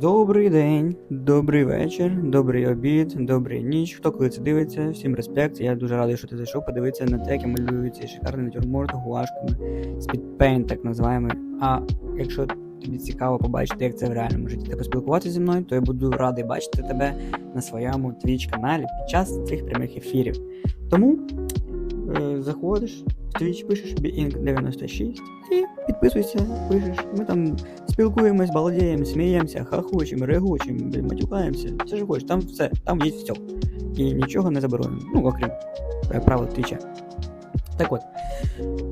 Добрий день, добрий вечір, добрий обід, добрий ніч. Хто коли це дивиться, всім респект. Я дуже радий, що ти зайшов подивитися на те, як я малюю цей шикарний натюрморт гуашками Speedpaint, так називаємо. А якщо тобі цікаво побачити, як це в реальному житті та поспілкуватися зі мною, то я буду радий бачити тебе на своєму Twitch каналі під час цих прямих ефірів. Тому е, заходиш в Twitch, пишеш Being96 і підписуйся, пишеш. Ми там спілкуємось, балдіємо, сміємося, хахочемо, регочемо, матюкаємося. Все що хочеш, там все, там є все. І нічого не заборонено. Ну, окрім правил твіча. Так от.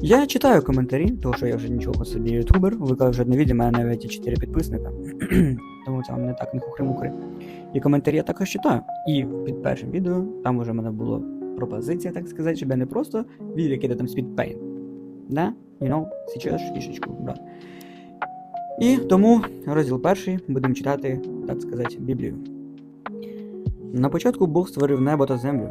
Я читаю коментарі, тому що я вже нічого собі ютубер, виклав вже одне відео, мене навіть 4 підписника. тому там не так не хухри-мухри. І коментарі я також читаю. І під першим відео там вже в мене було пропозиція, так сказати, щоб я не просто відео, яке там speedpaint. Да? You know, сейчас фішечку, брат. І тому розділ перший будемо читати, так сказати, Біблію. На початку Бог створив небо та землю,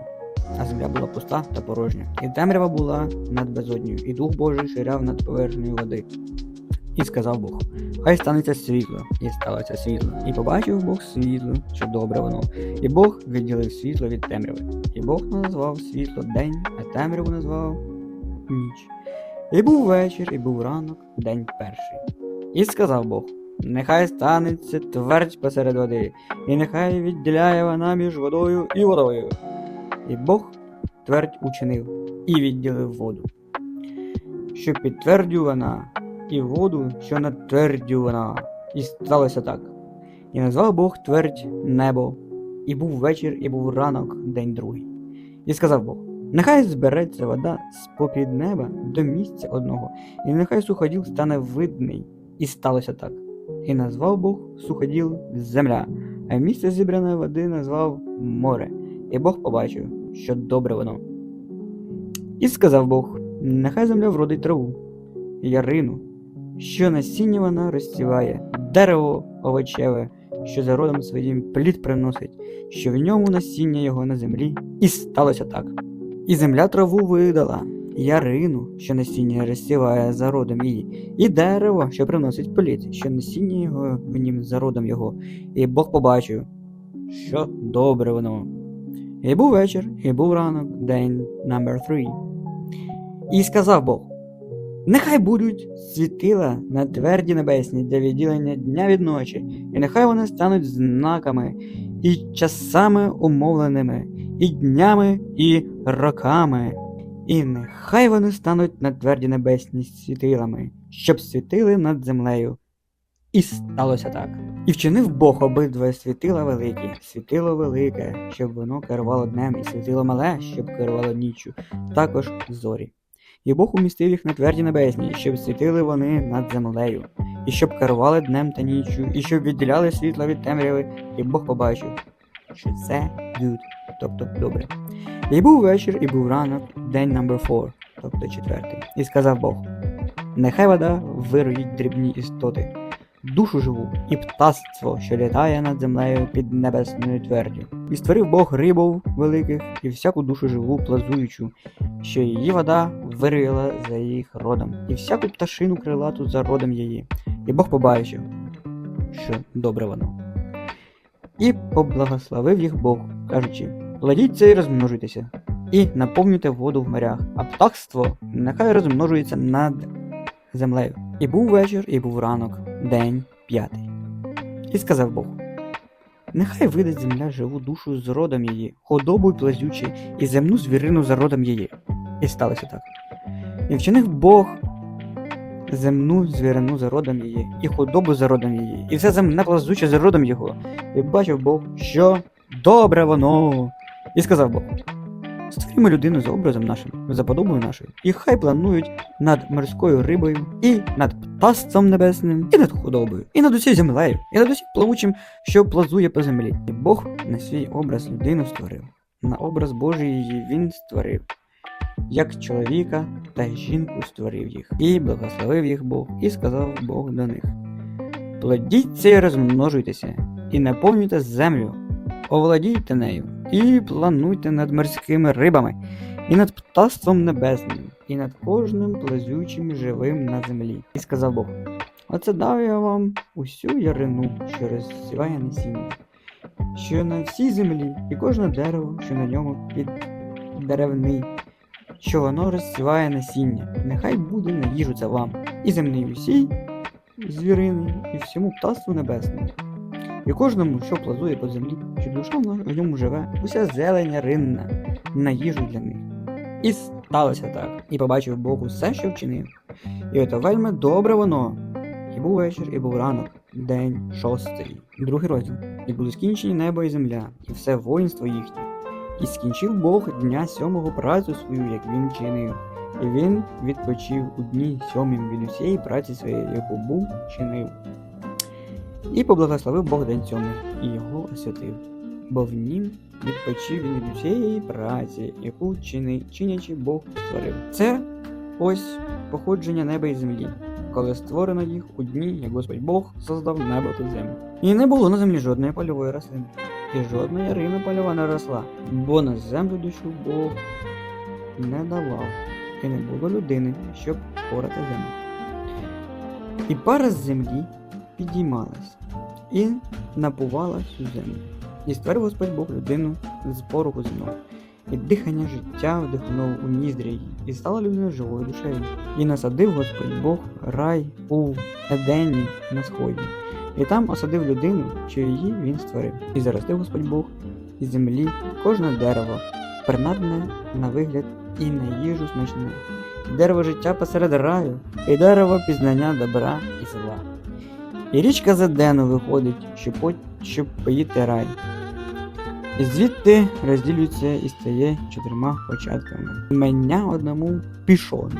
а земля була пуста та порожня, і темрява була над безодню, і дух Божий ширяв над поверхнею води. І сказав Бог: Хай станеться світло, і сталося світло. І побачив Бог світло, що добре воно. І Бог відділив світло від темряви. І Бог назвав світло день, а темряву назвав ніч. І був вечір, і був ранок, день перший. І сказав Бог: Нехай станеться твердь посеред води, і нехай відділяє вона між водою і водою. І Бог твердь учинив і відділив воду. Що підтвердю вона, і воду, що над твердю вона. І сталося так. І назвав Бог твердь небо, і був вечір, і був ранок, день другий. І сказав Бог: Нехай збереться вода з попід неба до місця одного, і нехай суходіл стане видний. І сталося так. І назвав Бог суходіл земля, а місце зібраної води назвав море. І Бог побачив, що добре воно. І сказав Бог: нехай земля вродить траву, ярину, що насіння вона розсіває, дерево овочеве, що за родом своїм плід приносить, що в ньому насіння його на землі. І сталося так. І земля траву видала, ярину, що насіння розсіває за родом її, і дерево, що приносить плід, що насіння його в нім за родом його. І Бог побачив, що добре воно. І був вечір, і був ранок, день номер 3. І сказав Бог: Нехай будуть світила на тверді небесні для відділення дня від ночі, і нехай вони стануть знаками і часами умовленими, і днями, і роками. І нехай вони стануть на тверді небесні світилами, щоб світили над землею. І сталося так. І вчинив Бог обидва світила великі, світило велике, щоб воно керувало днем, і світило мале, щоб керувало ніччю, також зорі. І Бог умістив їх на тверді небесні, щоб світили вони над землею, і щоб керували днем та ніччю, і щоб відділяли світло від темряви, і Бог побачив, що це good, тобто добре. І був вечір, і був ранок, день номер 4, тобто четвертий. І сказав Бог: Нехай вода вироїть дрібні істоти, душу живу і птаство, що літає над землею під небесною твердю. І створив Бог рибов великих і всяку душу живу плазуючу, що її вода вирила за їх родом, і всяку пташину крилату за родом її. І Бог побачив, що добре воно. І поблагословив їх Бог, кажучи: Плодіться і розмножуйтеся, і наповнюйте воду в морях, а птахство нехай розмножується над землею. І був вечір, і був ранок, день п'ятий. І сказав Бог: Нехай видасть земля живу душу з родом її, худобу й плазючі, і земну звірину за родом її. І сталося так. І вчинив Бог земну звірину за родом її, і худобу за родом її, і все земне плазуче за родом його. І бачив Бог, що добре воно. І сказав Бог: Створімо людину за образом нашим, за подобою нашою, і хай планують над морською рибою, і над птаством небесним, і над худобою, і над усією землею, і над усім плавучим, що плазує по землі. І Бог на свій образ людину створив, на образ Божий її він створив, як чоловіка та жінку створив їх, і благословив їх Бог, і сказав Бог до них: Плодіться і розмножуйтеся, і наповнюйте землю, овладійте нею, і плануйте над морськими рибами, і над птаством небесним, і над кожним плазючим живим на землі. І сказав Бог: Оце дав я вам усю ярину, що розсіває насіння, що на всій землі, і кожне дерево, що на ньому під деревний, що воно розсіває насіння. Нехай буде на їжу це вам, і земній усій звірини, і всьому птаству небесному. І кожному, що плазує по землі, що душа в ньому живе, уся зелень ринна на їжу для них. І сталося так, і побачив Бог усе, що вчинив. І ото вельми добре воно. І був вечір, і був ранок, день шостий, другий розділ. І були скінчені небо і земля, і все воїнство їхнє. І скінчив Бог дня сьомого працю свою, як він чинив. І він відпочив у дні сьомім від усієї праці своєї, яку був чинив. І поблагословив Бог день сьомий, і його освятив, бо в нім відпочив він від усієї праці, яку чини, чинячи Бог створив. Це ось походження неба і землі, коли створено їх у дні, як Господь Бог создав небо та землю. І не було на землі жодної польової рослини, і жодної рими польова не росла, бо на землю душу Бог не давав, і не було людини, щоб порати землю. І пара з землі підіймалась і напувала всю землю. І створив Господь Бог людину з пороху земного. І дихання життя вдихнув у ніздрі її, і стала людина живою душею. І насадив Господь Бог рай у Едені на сході, і там осадив людину, що її він створив. І заростив Господь Бог із землі кожне дерево, принадне на вигляд і на їжу смачне, і дерево життя посеред раю, і дерево пізнання добра і зла. І річка Задену виходить, щоб, поїти рай. І звідти розділюється і стає чотирма початками. Меня одному пішон,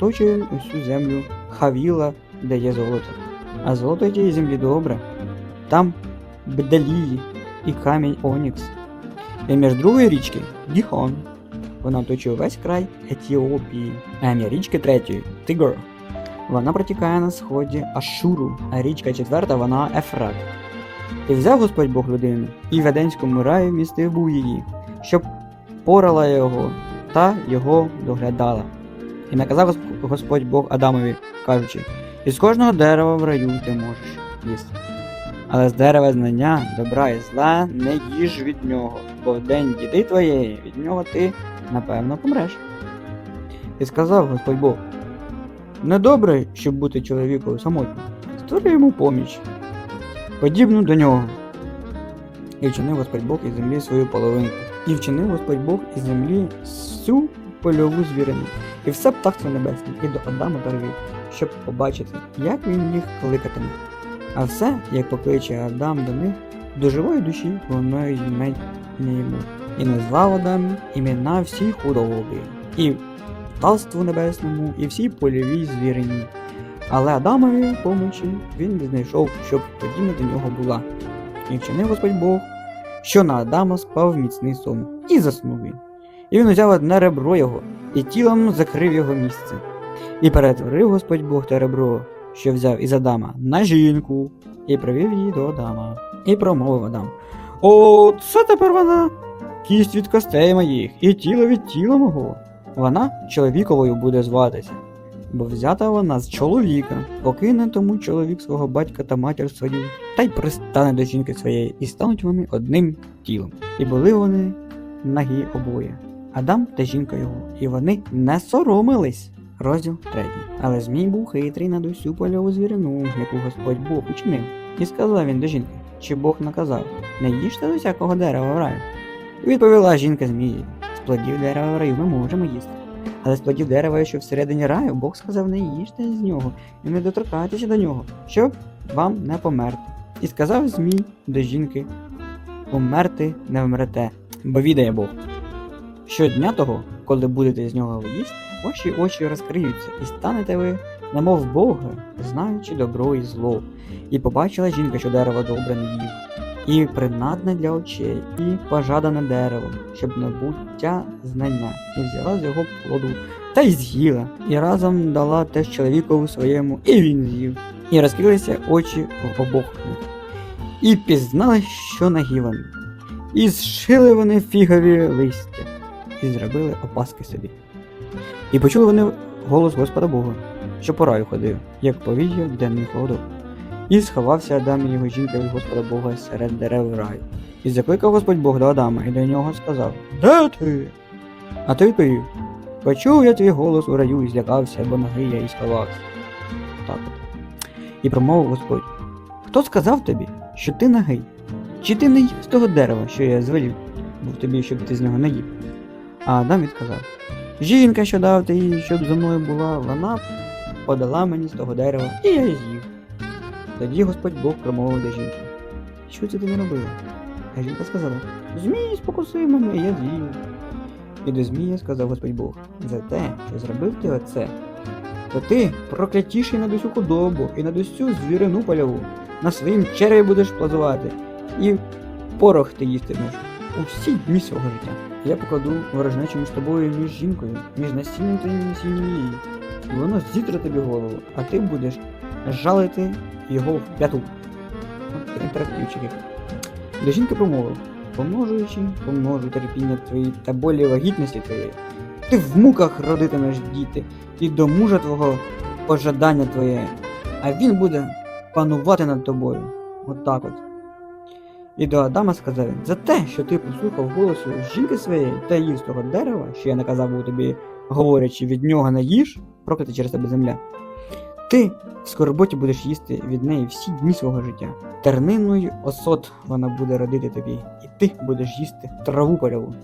точує усю землю хавіла, де є золото. А золото тієї землі добре. Там бдалії і камінь Онікс. І між другої річки Гіхон. Вона оточує весь край Етіопії. А ім'я річки третьої Тигр. Вона протікає на сході Ашуру, а річка четверта вона Ефрат. І взяв Господь Бог людину, і в Еденському раї містив був її, щоб порала його та його доглядала. І наказав Господь Бог Адамові, кажучи: із кожного дерева в раю ти можеш їсти. Але з дерева знання, добра і зла не їж від нього, бо в день діди твоєї від нього ти, напевно, помреш. І сказав Господь Бог: Недобре, щоб бути чоловіком самотнім, створи йому поміч, подібну до нього. І вчинив Господь Бог із землі свою половинку. І вчинив Господь Бог із землі всю польову звірину, і все птахство небесне, і до Адама перевів, щоб побачити, як він їх кликатиме. А все, як покличе Адам до них, до живої душі воно йме йому. І назвав Адам імена всі худоби, і птаству небесному, і всій польовій звірині. Але Адамові помочі він не знайшов, щоб подібна до нього була. І вчинив Господь Бог, що на Адама спав міцний сон, і заснув він. І він узяв одне ребро його, і тілом закрив його місце. І перетворив Господь Бог те ребро, що взяв із Адама, на жінку, і привів її до Адама. І промовив Адам: О, це тепер вона, кість від костей моїх, і тіло від тіла мого. Вона чоловіковою буде зватися, бо взята вона з чоловіка, покине тому чоловік свого батька та матір свою, та й пристане до жінки своєї, і стануть вони одним тілом. І були вони нагі обоє. Адам та жінка його, і вони не соромились. Розділ 3. Але Змій був хитрий над усю польову звірину, яку Господь Бог учинив. І сказав він до жінки, чи Бог наказав, не їжте з усякого дерева в раю. Відповіла жінка Змії, плодів дерева в раю ми можемо їсти. Але з плодів дерева, що всередині раю, Бог сказав, не їжте з нього і не доторкайтеся до нього, щоб вам не померти. І сказав Змій до жінки: Умерти не вмрете, бо відає Бог. Щодня того, коли будете з нього їсти, ваші очі розкриються, і станете ви, немов Бога, знаючи добро і зло. І побачила жінка, що дерево добре не їв, і принадне для очей, і пожадане деревом, щоб набуття знання, і взяла з його плоду, та й з'їла, і разом дала теж чоловікові своєму, і він з'їв. І розкрилися очі обох них. І пізнали, що нагі вони. І зшили вони фігові листя, і зробили опаски собі. І почули вони голос Господа Бога, що по раю ходив, як повіє денний холодок. І сховався Адам і його жінка від Господа Бога серед дерев раю. І закликав Господь Бог до Адама і до нього сказав: Де ти? А той відповів: Почув я твій голос у раю і злякався, бо ноги я і сховався. Так. І промовив Господь: Хто сказав тобі, що ти нагий? Чи ти не їв з того дерева, що я звелів, був тобі, щоб ти з нього не їв? А Адам відказав: Жінка, що дав ти їй, щоб зо мною була, вона подала мені з того дерева, і я з'їв. Тоді Господь Бог промовив до жінки: Що це ти робила? А жінка сказала: Змій спокусив мене, я з'їв. І до Змія сказав Господь Бог: за те, що зробив ти оце, то ти проклятіший над усю худобу і над усю звірину польову, на своїм череві будеш плазувати, і порох ти їстимеш у всі дні свого життя. Я покладу ворожнечу між тобою і між жінкою, між насінням і насінням її. І воно зітре тобі голову, а ти будеш жалити його в п'яту. Інтерактивчики. До жінки промовив, помножуючи, помножу терпіння твої та болі вагітності твоєї. Ти в муках родитимеш діти, і до мужа твого пожадання твоє, а він буде панувати над тобою. От от. І до Адама сказав він, за те, що ти послухав голосу жінки своєї та їв з того дерева, що я наказав був тобі, говорячи, від нього не їж, проклята через тебе земля. Ти в скорботі будеш їсти від неї всі дні свого життя. Тернину й осот вона буде родити тобі, і ти будеш їсти траву польову.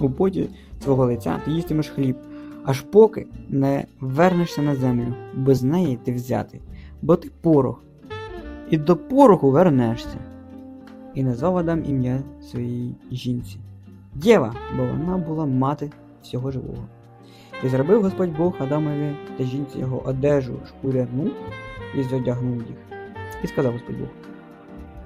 У поті свого лиця ти їстимеш хліб, аж поки не вернешся на землю, без неї ти взятий, бо ти порох, і до пороху вернешся. І назвав Адам ім'я своїй жінці. Єва, бо вона була мати всього живого. І зробив Господь Бог Адамові та жінці його одежу шкуряну і зодягнув їх. І сказав Господь Бог: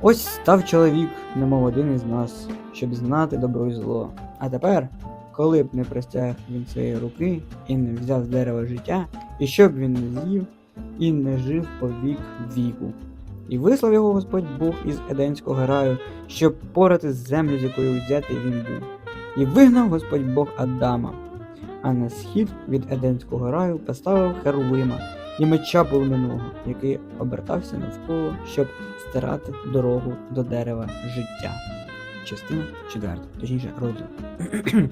Ось став чоловік, немов один із нас, щоб знати добро і зло. А тепер, коли б не простяг він своєї руки і не взяв з дерева життя, і щоб він не з'їв і не жив по вік віку. І вислав його Господь Бог із Еденського раю, щоб порати землю, з якої взятий він був. І вигнав Господь Бог Адама, а на схід від Еденського раю поставив Херувима і меча полум'яного, який обертався навколо, щоб стирати дорогу до дерева життя. Частина 4, точніше розділ.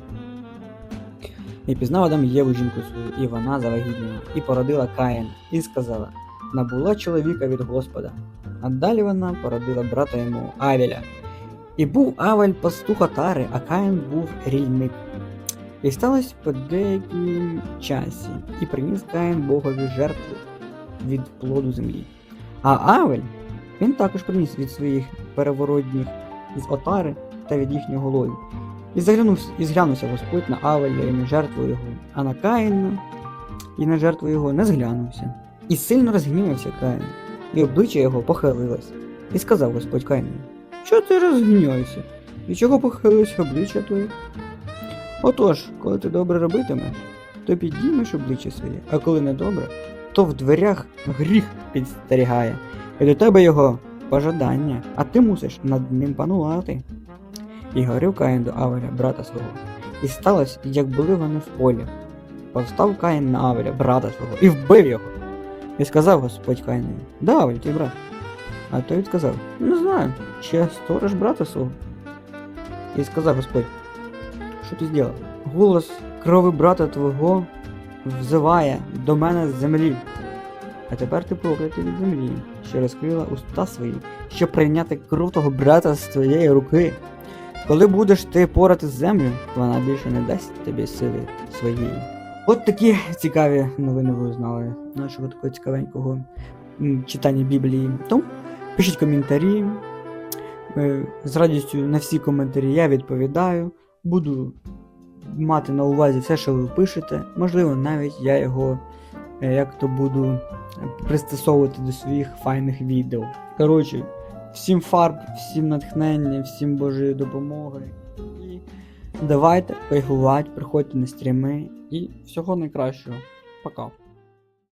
І пізнав Адам Єву жінку свою, і вона завагітніла, і породила Каїна, і сказала: Набула чоловіка від Господа. А далі вона породила брата йому Авеля. І був Авель пастух Отари, а Каїн був рільник. І сталося по деякій часі, і приніс Каїн Богові жертву від плоду землі. А Авель він також приніс від своїх переворотніх з Отари та від їхнього лою. І і зглянувся Господь на Авеля і на жертву його, а на Каїна і на жертву його не зглянувся. І сильно розгнівався Каїн, і обличчя його похилилось. І сказав Господь Каїну, що ти розгніваєшся? І чого похилилось обличчя твоє? Отож, коли ти добре робитимеш, то підіймеш обличчя своє, а коли не добре, то в дверях гріх підстерігає, і до тебе його пожадання, а ти мусиш над ним панувати. І говорив Каїн до Авеля, брата свого. І сталося, як були вони в полі. Повстав Каїн на Авеля, брата свого, і вбив його. І сказав Господь Каїнові, да, Авель, твій брат. А той відказав, не знаю, чи я сторож брата свого. І сказав Господь, що ти зробив? Голос крови брата твого взиває до мене з землі. А тепер ти проклятий від землі, що розкрила уста свої, щоб прийняти кров того брата з твоєї руки. Коли будеш ти порати землю, вона більше не дасть тобі сили своєї. От такі цікаві новини ви узнали нашого такого цікавенького читання Біблії. Тому пишіть коментарі. Е, З радістю на всі коментарі я відповідаю. Буду мати на увазі все, що ви пишете. Можливо, навіть я його е, як то буду пристосовувати до своїх файних відео. Коротше, всім фарб, всім натхнення, всім Божої допомоги. І давайте кайфувати, приходьте на стріми і всього найкращого. Пока.